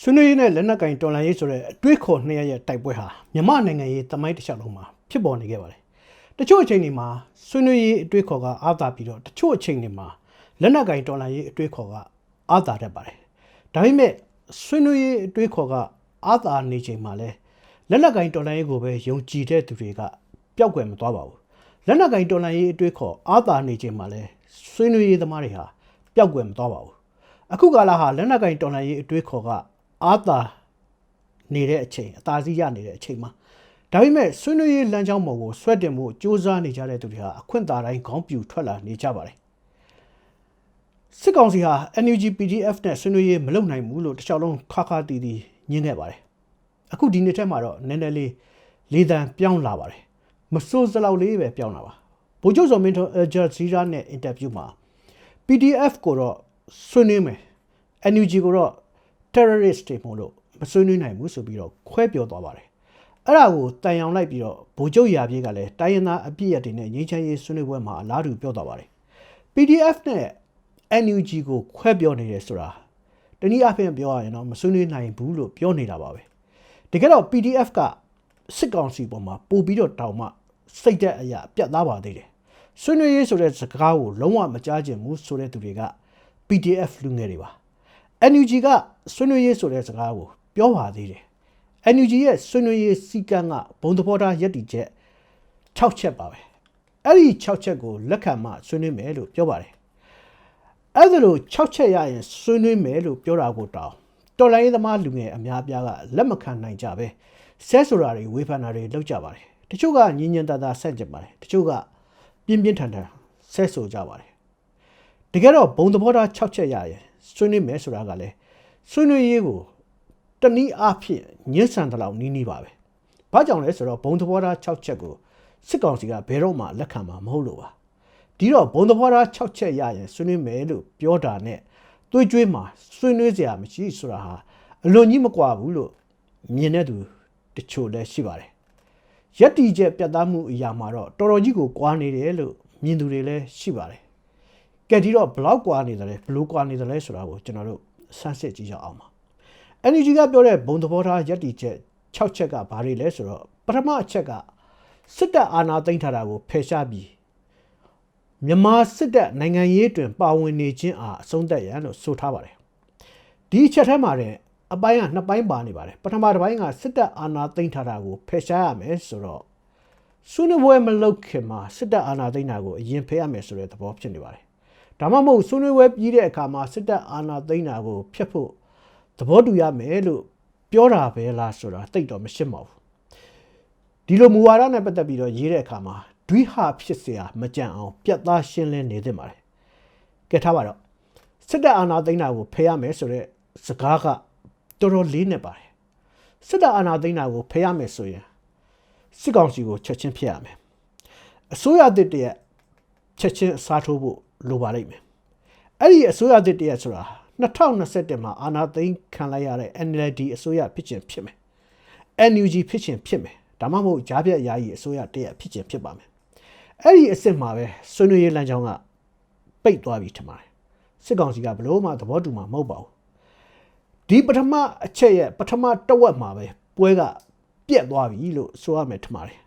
ဆွေးနွေးရေးနဲ့လက်နက်ကင်တော်လှန်ရေးဆိုတဲ့အတွေးခေါ်နှစ်ရရဲ့တိုက်ပွဲဟာမြန်မာနိုင်ငံရေးတမိုင်းတစ်လျှောက်လုံးမှာဖြစ်ပေါ်နေခဲ့ပါတယ်။တချို့အချိန်တွေမှာဆွေးနွေးရေးအတွေးခေါ်ကအာသာပြီးတော့တချို့အချိန်တွေမှာလက်နက်ကင်တော်လှန်ရေးအတွေးခေါ်ကအာသာတတ်ပါတယ်။ဒါပေမဲ့ဆွေးနွေးရေးအတွေးခေါ်ကအာသာနေချိန်မှာလဲလက်နက်ကင်တော်လှန်ရေးကိုပဲယုံကြည်တဲ့သူတွေကပျောက်ကွယ်မသွားပါဘူး။လက်နက်ကင်တော်လှန်ရေးအတွေးခေါ်အာသာနေချိန်မှာလဲဆွေးနွေးရေးသမားတွေဟာပျောက်ကွယ်မသွားပါဘူး။အခုကာလဟာလက်နက်ကင်တော်လှန်ရေးအတွေးခေါ်က အာသာနေတဲ့အချိန်အသာစီးရနေတဲ့အချိန်မှာဒါပေမဲ့ဆွေးနွေးရေးလမ်းကြောင်းပေါ်ကိုဆွဲတင်မှုစ조사နေကြတဲ့သူတွေဟာအခွင့်အာဏာတိုင်းခေါင်းပြူထွက်လာနေကြပါတယ်စစ်ကောင်စီဟာ NUG PDF နဲ့ဆွေးနွေးရေးမလုပ်နိုင်ဘူးလို့တခြားလုံးခါခါတီးတီးညင်းခဲ့ပါတယ်အခုဒီနေ့ထက်မှာတော့နည်းနည်းလေးလေးတန်ပြောင်းလာပါတယ်မစိုးစလောက်လေးပဲပြောင်းလာပါဗိုလ်ချုပ်စော်မင်းထွန်းအဂျာဇီရာနဲ့အင်တာဗျူးမှာ PDF ကိုတော့ဆွေးနွေးမယ် NUG ကိုတော့ terrorist တွေမို့လို့မဆွေးနွေးနိုင်ဘူးဆိုပြီးတော့ခွဲပြောသွားပါတယ်အဲ့ဒါကိုတန်ရောင်လိုက်ပြီးတော့ဗိုလ်ချုပ်ရာပြေးကလည်းတိုင်းရင်းသားအပြည့်အတွေနဲ့ငြိမ်းချမ်းရေးဆွေးနွေးပွဲမှာအလားတူပြောသွားပါတယ် PDF နဲ့ NUG ကိုခွဲပြောနေတယ်ဆိုတာတနည်းအားဖြင့်ပြောရရင်တော့မဆွေးနွေးနိုင်ဘူးလို့ပြောနေတာပါပဲတကယ်တော့ PDF ကစစ်ကောင်စီပေါ်မှာပို့ပြီးတော့တောင်မှစိတ်သက်အရာပြတ်သားပါသေးတယ်ဆွေးနွေးရေးဆိုတဲ့စကားကိုလုံးဝမကြားကျင်ဘူးဆိုတဲ့သူတွေက PDF လူငယ်တွေပါ NUG ကဆွေးနွေးရေးဆိုတဲ့စကားကိုပြောပါသေးတယ် NUG ရဲ့ဆွေးနွေးရေးစီကံကဘုံသဘောထားယက်တီချက်6ချက်ပါပဲအဲ့ဒီ6ချက်ကိုလက်ခံမှဆွေးနွေးမယ်လို့ပြောပါတယ်အဲ့ဒါလို့6ချက်ရရင်ဆွေးနွေးမယ်လို့ပြောတာကိုတောင်းတော်လိုင်းသမားလူငယ်အများအပြားကလက်မခံနိုင်ကြပဲဆဲဆိုတာတွေဝေဖန်တာတွေလုပ်ကြပါတယ်တချို့ကညင်ညင်တသာဆက်ကြပါတယ်တချို့ကပြင်းပြင်းထန်ထန်ဆဲဆိုကြပါတယ်တကယ်တော့ဘုံသဘောထား6ချက်ရရင် ဆွေးနွေးမယ်ဆိုတာကလည်းဆွေးနွေးရေးကိုတနည်းအားဖြင့်ညှဉ်းဆန်တဲ့လောက်နီးနီးပါပဲ။ဘာကြောင့်လဲဆိုတော့ဘုံသဘောထား6ချက်ကိုစစ်ကောင်စီကဘယ်တော့မှလက်ခံမှာမဟုတ်လို့ပါ။ဒီတော့ဘုံသဘောထား6ချက်ရရင်ဆွေးနွေးမယ်လို့ပြောတာနဲ့တွေးကြွေးမှာဆွေးနွေးစရာမရှိဆိုတာဟာအလွန်ကြီးမကွာဘူးလို့မြင်တဲ့သူတချို့လည်းရှိပါတယ်။ရက်တီချက်ပြတ်သားမှုအရာမှာတော့တော်တော်ကြီးကိုကွာနေတယ်လို့မြင်သူတွေလည်းရှိပါတယ်။ ကဲဒီတော့ဘလောက်ကွာနေတယ်လဲဘလို့ကွာနေတယ်လဲဆိုတာကိုကျွန်တော်တို့ဆန်းစစ်ကြည့်ကြအောင်ပါ NUG ကပြောတဲ့ဘုံသဘောထားယက်တီချက်6ချက်ကဘာတွေလဲဆိုတော့ပထမအချက်ကစစ်တပ်အာဏာသိမ်းထားတာကိုဖယ်ရှားပြီးမြန်မာစစ်တပ်နိုင်ငံရေးတွင်ပါဝင်နေခြင်းအားအဆုံးသတ်ရန်လို့ဆိုထားပါတယ်ဒီအချက်ထဲမှာတဲ့အပိုင်းကနှစ်ပိုင်းပါနေပါတယ်ပထမတစ်ပိုင်းကစစ်တပ်အာဏာသိမ်းထားတာကိုဖယ်ရှားရမယ်ဆိုတော့ဆွေးနွေးပွဲမလုပ်ခင်မှာစစ်တပ်အာဏာသိမ်းတာကိုအရင်ဖယ်ရမယ်ဆိုတဲ့သဘောဖြစ်နေပါတယ် ဒါမှမဟုတ်ဆွေးနွေးပွဲပြီးတဲ့အခါမှာစစ်တပ်အာဏာသိမ်းတာကိုဖျက်ဖို့သဘောတူရမယ်လို့ပြောတာပဲလားဆိုတာသိတော့မရှင်းပါဘူးဒီလိုမူဝါဒနဲ့ပတ်သက်ပြီးတော့ရေးတဲ့အခါမှာဒွိဟာဖြစ်เสียမကြံအောင်ပြတ်သားရှင်းလင်းနေသင့်ပါတယ်ကဲထားပါတော့စစ်တပ်အာဏာသိမ်းတာကိုဖယ်ရမယ်ဆိုတဲ့စကားကတော်တော်လေးနေပါတယ်စစ်တပ်အာဏာသိမ်းတာကိုဖယ်ရမယ်ဆိုရင်စစ်ကောင်စီကိုချက်ချင်းဖျက်ရမယ်အစိုးရတစ်တည်းချက်ချင်းအစားထိုးဖို့ လိုပါလိမ့်မယ်အဲ့ဒီအစိုးရတစ်တည်းဆိုတာ2021မှာအာဏာသိမ်းခံလိုက်ရတဲ့ NLD အစိုးရဖြစ်ခြင်းဖြစ်မယ် NUG ဖြစ်ခြင်းဖြစ်မယ်ဒါမှမဟုတ်ဂျားပြက်ယာယီအစိုးရတရက်ဖြစ်ခြင်းဖြစ်ပါမယ်အဲ့ဒီအစ်စ်မှာပဲဆွေးနွေးရေးလမ်းကြောင်းကပိတ်သွားပြီထင်ပါတယ်စစ်ကောင်စီကဘလို့မှသဘောတူမှာမဟုတ်ပါဘူးဒီပထမအချက်ရဲ့ပထမတဝက်မှာပဲပွဲကပြက်သွားပြီလို့ဆိုရမယ်ထင်ပါတယ်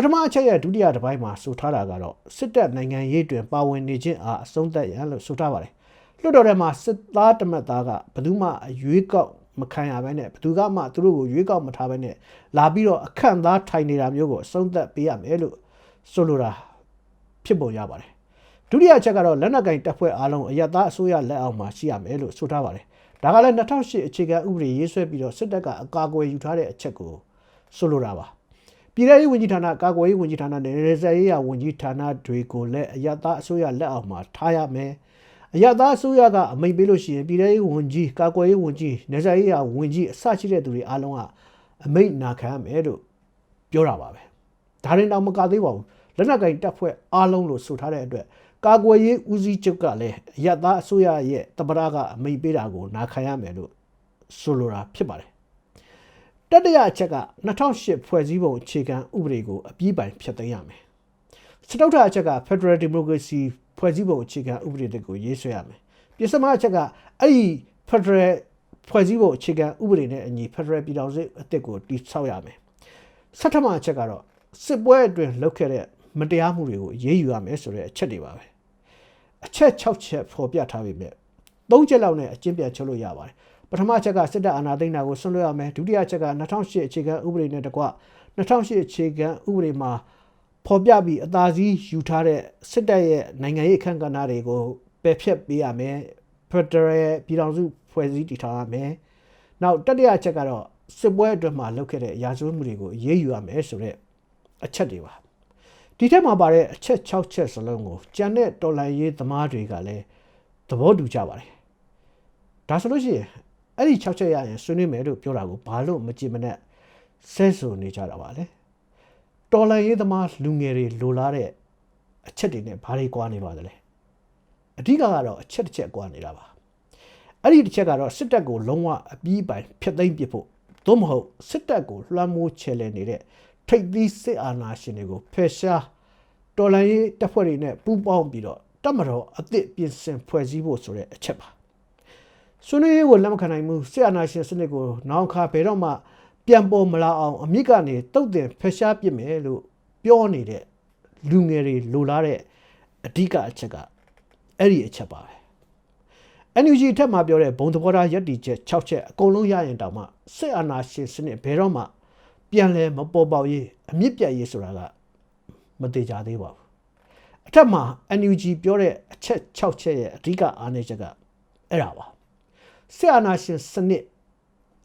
ပထမအချက်ရဲ့ဒုတိယတစ်ပိုင်းမှာဆိုထားတာကတော့စစ်တပ်နိုင်ငံရေးတွင်ပါဝင်နေခြင်းအားအဆုံးသတ်ရန်လို့ဆိုထားပါတယ်လွှတ်တော်ထဲမှာစစ်သားတမတ်သားကဘယ်သူမှအရွေးကောက်မခံရဘဲနဲ့ဘယ်သူကမှသူတို့ကိုရွေးကောက်မထားဘဲနဲ့လာပြီးတော့အခန့်သားထိုင်နေတာမျိုးကိုအဆုံးသတ်ပေးရမယ်လို့ဆိုလိုတာဖြစ်ပေါ်ရပါတယ်ဒုတိယအချက်ကတော့လက်နက်ကင်တပ်ဖွဲ့အားလုံးအယက်သားအစိုးရလက်အောက်မှာရှိရမယ်လို့ဆိုထားပါတယ်ဒါကလည်း2008အခြေခံဥပဒေရေးဆွဲပြီးတော့စစ်တပ်ကအကာအကွယ်ယူထားတဲ့အချက်ကိုဆိုလိုတာပါ ပြည်ထောင်စုဝန်ကြီးဌာနကာကွယ်ရေးဝန်ကြီးဌာနနဲ့ရေစရေးရဝန်ကြီးဌာနတွေကိုလည်းအယက်သားအစိုးရလက်အောက်မှာထားရမယ်။အရသာအစိုးရကအမိန့်ပေးလို့ရှိရင်ပြည်ထောင်ရေးဝန်ကြီးကာကွယ်ရေးဝန်ကြီးနေစာရေးရာဝန်ကြီးအစရှိတဲ့သူတွေအားလုံးကအမိန့်နာခံရမယ်လို့ပြောတာပါပဲဒါရင်တော့မကသေးပါဘူးလက်နက်ကင်တပ်ဖွဲ့အားလုံးလို့ဆိုထားတဲ့အတွက်ကာကွယ်ရေးဦးစီးချုပ်ကလည်းအရသာအစိုးရရဲ့တပရကအမိန့်ပေးတာကိုနာခံရမယ်လို့ဆိုလိုတာဖြစ်ပါတယ် တတိယအချက်က2008ဖွဲ့စည်းပုံအခြေခံဥပဒေကိုအပြည့်ပိုင်ဖျက်သိမ်းရမယ်စတုထအချက်က Federal Democracy ဖွဲ့စည်းပုံအခြေခံဥပဒေတွေကိုရေးဆွဲရမယ်။ပြစမအချက်ကအဲ့ဒီ Federal ဖွဲ့စည်းဖို့အခြေခံဥပဒေနဲ့အညီဖက်ဒရယ်ပြည်ထောင်စုအသစ်ကိုတည်ဆောက်ရမယ်။ဆက်ထမအချက်ကတော့စစ်ပွဲအတွင်းလုပ်ခဲ့တဲ့မတရားမှုတွေကိုအရေးယူရမယ်ဆိုတဲ့အချက်တွေပါပဲ။အချက်6ချက်ဖော်ပြထားပေမဲ့၃ချက်လောက်နဲ့အကျဉ်းပြန်ချုပ်လို့ရပါတယ်။ ပထမအချက်ကစစ်တပ်အာဏာသိမ်းတာကိုဆွံ့လွှဲရမယ်။ဒုတိယအချက်က2008အခြေခံဥပဒေနဲ့တကွ2008အခြေခံဥပဒေမှာဖော်ပြပြီးအသာစီးယူထားတဲ့စစ်တပ်ရဲ့နိုင်ငံရေးအခန့်ကဏ္ဍတွေကိုပယ်ဖျက်ပေးရမယ်ဖက်ဒရယ်ပြည်ထောင်စုဖွဲ့စည်းတည်ထောင်ရမယ်နောက်တတိယအချက်ကတော့စစ်ပွဲအတွက်မှာလုပ်ခဲ့တဲ့ရာဇဝတ်မှုတွေကိုအရေးယူရမယ်ဆိုတဲ့အချက်တွေပါဒီထက်မှာပါတဲ့အချက်6ချက်စလုံးကိုကြံတဲ့တော်လန်ရေးသမားတွေကလည်းသဘောတူကြပါတယ်ဒါဆိုလို့ရှိရင် အဲ့ဒီ6ချက်ရရင်ဆွေးနွေးမယ်လို့ပြောတာကိုဘာလို့မကြည့်မနဲ့ဆဲဆိုနေကြတာပါလဲတော်လန်ရေးသမားလူငယ်တွေလိုလားတဲ့အချက်တွေနဲ့ဘာတွေကွာနေပါသလဲအဓိကကတော့အချက်တစ်ချက်ကွာနေတာပါအဲ့ဒီတစ်ချက်ကတော့စစ်တပ်ကိုလုံးဝအပြီးပိုင်ဖျက်သိမ်းပစ်ဖို့သို့မဟုတ်စစ်တပ်ကိုလွှမ်းမိုးချယ်လှယ်နေတဲ့ထိပ်သီးစစ်အာဏာရှင်တွေကိုဖယ်ရှားတော်လှန်ရေးတပ်ဖွဲ့တွေနဲ့ပူးပေါင်းပြီးတော့တပ်မတော်အသစ်ပြင်ဆင်ဖွဲ့စည်းဖို့ဆိုတဲ့အချက်ပါ ဆွေးနွေးရေးကိုလက်မခံနိုင်မှုစစ်အာဏာရှင်စနစ်ကိုနောက်ခါဘယ်တော့မှပြန်ပေါ်မလာအောင်အမြင့်ကနေတုတ်တင်ဖယ်ရှားပစ်မယ်လို့ပြောနေတဲ့လူငယ်တွေလိုလားတဲ့အဓိကအချက်ကအဲ့ဒီအချက်ပါပဲ NUG ထက်မှပြောတဲ့ဘုံသဘောထားယက်တီချက်6ချက်အကုန်လုံးရရင်တောင်မှစစ်အာဏာရှင်စနစ်ဘယ်တော့မှပြန်လဲမပေါ်ပေါက်ရေးအမြင့်ပြတ်ရေးဆိုတာကမသေးကြသေးပါဘူးအထက်မှာ NUG ပြောတဲ့အချက်6ချက်ရဲ့အဓိကအားနည်းချက်ကအဲ့ဒါပါ စစ်အာဏာရှင်စနစ်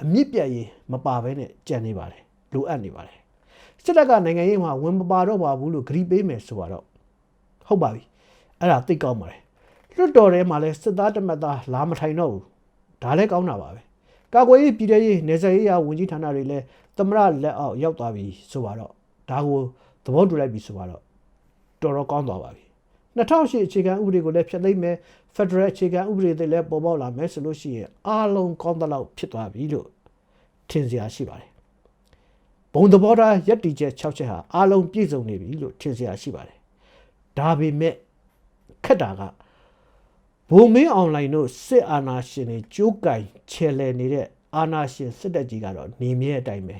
အမြင့်ပြတ်ရေးမပါဘဲနဲ့ကြံနေပါတယ်လိုအပ်နေပါတယ်စစ်တပ်ကနိုင်ငံရေးမှာဝင်မပါတော့ပါဘူးလို့ဂရီးပေးမယ်ဆိုတော့ဟုတ်ပါပြီအဲ့ဒါသိကောင်းပါတယ်လွတ်တော်ထဲမှာလဲစစ်သားတမတ်သားလာမထိုင်တော့ဘူးဒါလည်းကောင်းတာပါပဲကာကွယ်ရေးပြည်ထရေးနေဆက်ရေးရာဝန်ကြီးဌာနတွေလည်းသမရလက်အောက်ရောက်သွားပြီဆိုပါတော့ဒါကိုသဘောတူလိုက်ပြီဆိုပါတော့တော်တော်ကောင်းသွားပါပြီ 2008အခြေခံဥပဒေကိုလည်းဖျက်သိမ်းမယ်ဖက်ဒရယ်အခြေခံဥပဒေတွေလည်းပေါ်ပေါက်လာမယ်ဆိုလို့ရှိရင်အားလုံးကောင်းသလောက်ဖြစ်သွားပြီလို့ထင်စရာရှိပါတယ်ဘုံသဘောထားယက်တီချက်6ချက်ဟာအားလုံးပြည့်စုံနေပြီလို့ထင်စရာရှိပါတယ်ဒါပေမဲ့ခက်တာကဘုံမင်းအွန်လိုင်းတို့စစ်အာဏာရှင်တွေကြိုးကင်ချဲလဲနေတဲ့အာဏာရှင်စစ်တပ်ကြီးကတော့နေမြဲအတိုင်းပဲ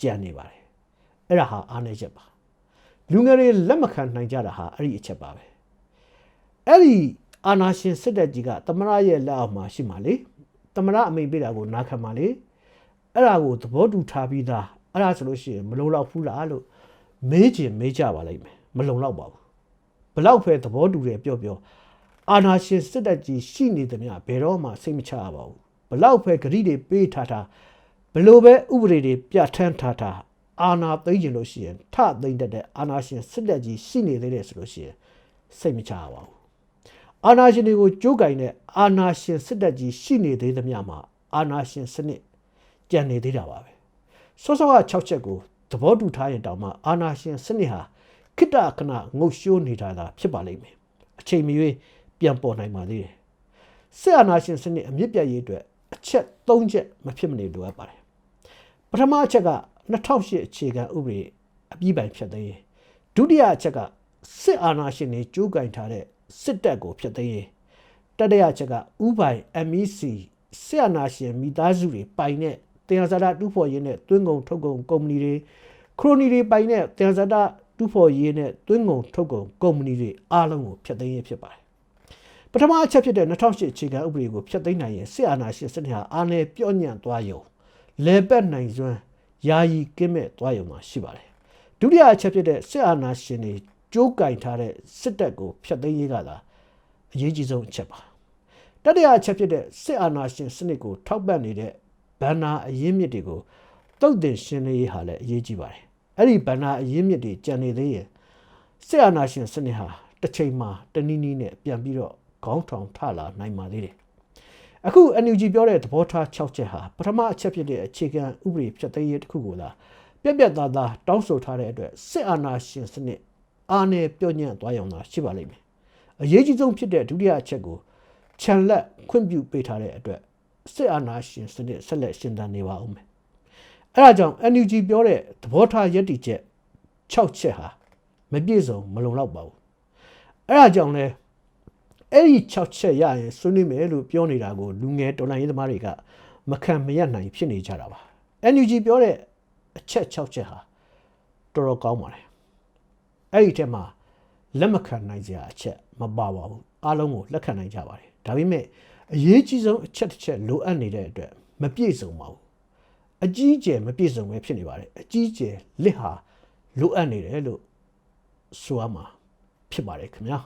ကြံနေပါတယ်အဲ့ဒါဟာအားနည်းချက်ပါ လူငယ်တွေလက်မခံနိုင်ကြတာဟာအဲ့ဒီအချက်ပါပဲအဲ့ဒီအာဏာရှင်စစ်တပ်ကြီးကသမရရဲ့လက်အောက်မှာရှိမှလေသမရအမိန်ပေးတာကိုနားခံမှလေအဲ့ဒါကိုသဘောတူထားပြီးသားအဲ့ဒါဆိုလို့ရှိရင်မလုံလောက်ဘူးလားလို့မေးချင်မေးကြပါလိမ့်မယ်မလုံလောက်ပါဘူးဘလောက်ပဲသဘောတူတယ်ပြောပြောအာနာရှင်စစ်တပ်ကြီးရှိနေသမျှဘယ်တော့မှစိတ်မချရပါဘူးဘလောက်ပဲဂရိတွေပေးထားထားဘလို့ပဲဥပဒေတွေပြဋ္ဌာန်းထားထား အာနာသိမ့်ကျင်လို့ရှိရင်ထသိမ့်တတ်တဲ့အာနာရှင်စစ်တပ်ကြီးရှိနေသေးတယ်ဆိုလို့ရှိရင်စိတ်မချရပါဘူးအာနာရှင်တွေကိုကြိုးကင်တဲ့အာနာရှင်စစ်တပ်ကြီးရှိနေသေးသမျှမှာအာနာရှင်စနစ်ကြံနေသေးတာပါပဲစောစောက6ချက်ကိုသဘောတူထားရင်တောင်မှအာနာရှင်စနစ်ဟာခိတ္တခဏငုတ်ရှိုးနေတာသာဖြစ်ပါလိမ့်မယ်အချိန်မရွေးပြန်ပေါ်နိုင်ပါသေးတယ်စစ်အာဏာရှင်စနစ်အမြင့်ပြတ်ရေးအတွက်အချက်၃ချက်မဖြစ်မနေလိုအပ်ပါတယ်ပထမအချက်က 2008အခြေခံဥပဒေအပြည့်ပိုင်ဖြတ်သိမ်းရေးဒုတိယအချက်ကစစ်အာဏာရှင်တွေကြိုးကင်ထားတဲ့စစ်တပ်ကိုဖျက်သိမ်းရေးတတိယအချက်ကဥပိုင် MEC စစ်အာဏာရှင်မိသားစုတွေပိုင်တဲ့တင်ဇာတာတူဖို့ရင်းနဲ့တွင်းကုန်ထုတ်ကုန်ကုမ္ပဏီတွေခရိုနီတွေပိုင်တဲ့တင်ဇာတာတူဖို့ရင်းနဲ့တွင်းကုန်ထုတ်ကုန်ကုမ္ပဏီတွေအားလုံးကိုဖျက်သိမ်းရေးဖြစ်ပါတယ်ပထမအချက်ဖြစ်တဲ့2008အခြေခံဥပဒေကိုဖျက်သိမ်းနိုင်ရင်စစ်အာဏာရှင်စနစ်ဟာအာဏာပြော့ညံ့သွားရုံလဲပတ်နိုင်စွမ်း ယာယီကင်းမဲ့သွားရုံမှာရှိပါတယ်ဒုတိယအချက်ဖြစ်တဲ့စစ်အာဏာရှင်တွေကြိုးကင်ထားတဲ့စစ်တပ်ကိုဖျက်သိမ်းရေးကသာအရေးကြီးဆုံးအချက်ပါတတိယအချက်ဖြစ်တဲ့စစ်အာဏာရှင်စနစ်ကိုထောက်ပံ့နေတဲ့ဘန္နာအရင်းမြစ်တွေကိုတုတ်တင်ရှင်းလင်းရေးဟာလည်းအရေးကြီးပါတယ်အဲ့ဒီဘန္နာအရင်းမြစ်တွေကြံနေသေးရင်စစ်အာဏာရှင်စနစ်ဟာတစ်ချိန်မှာတနည်းနည်းနဲ့ပြန်ပြီးတော့ခေါင်းထောင်ထလာနိုင်ပါသေးတယ် အခု NUG ပြောတဲ့သဘောထား6ချက်ဟာပထမအချက်ဖြစ်တဲ့အခြေခံဥပဒေဖြတ်သိမ်းရေးတစ်ခုကိုသာပြက်ပြက်သားသားတောင်းဆိုထားတဲ့အတွက်စစ်အာဏာရှင်စနစ်အာဏာပြော့ညံ့သွားရုံသာရှိပါလိမ့်မယ်အရေးကြီးဆုံးဖြစ်တဲ့ဒုတိယအချက်ကိုခြံလက်ခွင့်ပြုပေးထားတဲ့အတွက်စစ်အာဏာရှင်စနစ်ဆက်လက်ရှင်သန်နေပါဦးမယ်အဲဒါကြောင့် NUG ပြောတဲ့သဘောထားယက်တီချက်6ချက်ဟာမပြည့်စုံမလုံလောက်ပါဘူးအဲဒါကြောင့်လဲ အဲ့ဒီ6ချက်ရရင်ဆွေးနွေးမယ်လို့ပြောနေတာကိုလူငယ်တော်လှန်ရေးသမားတွေကမခံမရနိုင်ဖြစ်နေကြတာပါ NUG ပြောတဲ့အချက်6ချက်ဟာတော်တော်ကောင်းပါတယ်အဲ့ဒီထဲမှာလက်မခံနိုင်စရာအချက်မပါပါဘူးအားလုံးကိုလက်ခံနိုင်ကြပါတယ်ဒါပေမဲ့အရေးကြီးဆုံးအချက်တစ်ချက်လိုအပ်နေတဲ့အတွက်မပြည့်စုံပါဘူးအကြီးအကျယ်မပြည့်စုံပဲဖြစ်နေပါတယ်အကြီးအကျယ်လစ်ဟာလိုအပ်နေတယ်လို့ဆိုရမှာဖြစ်ပါတယ်ခင်ဗျာ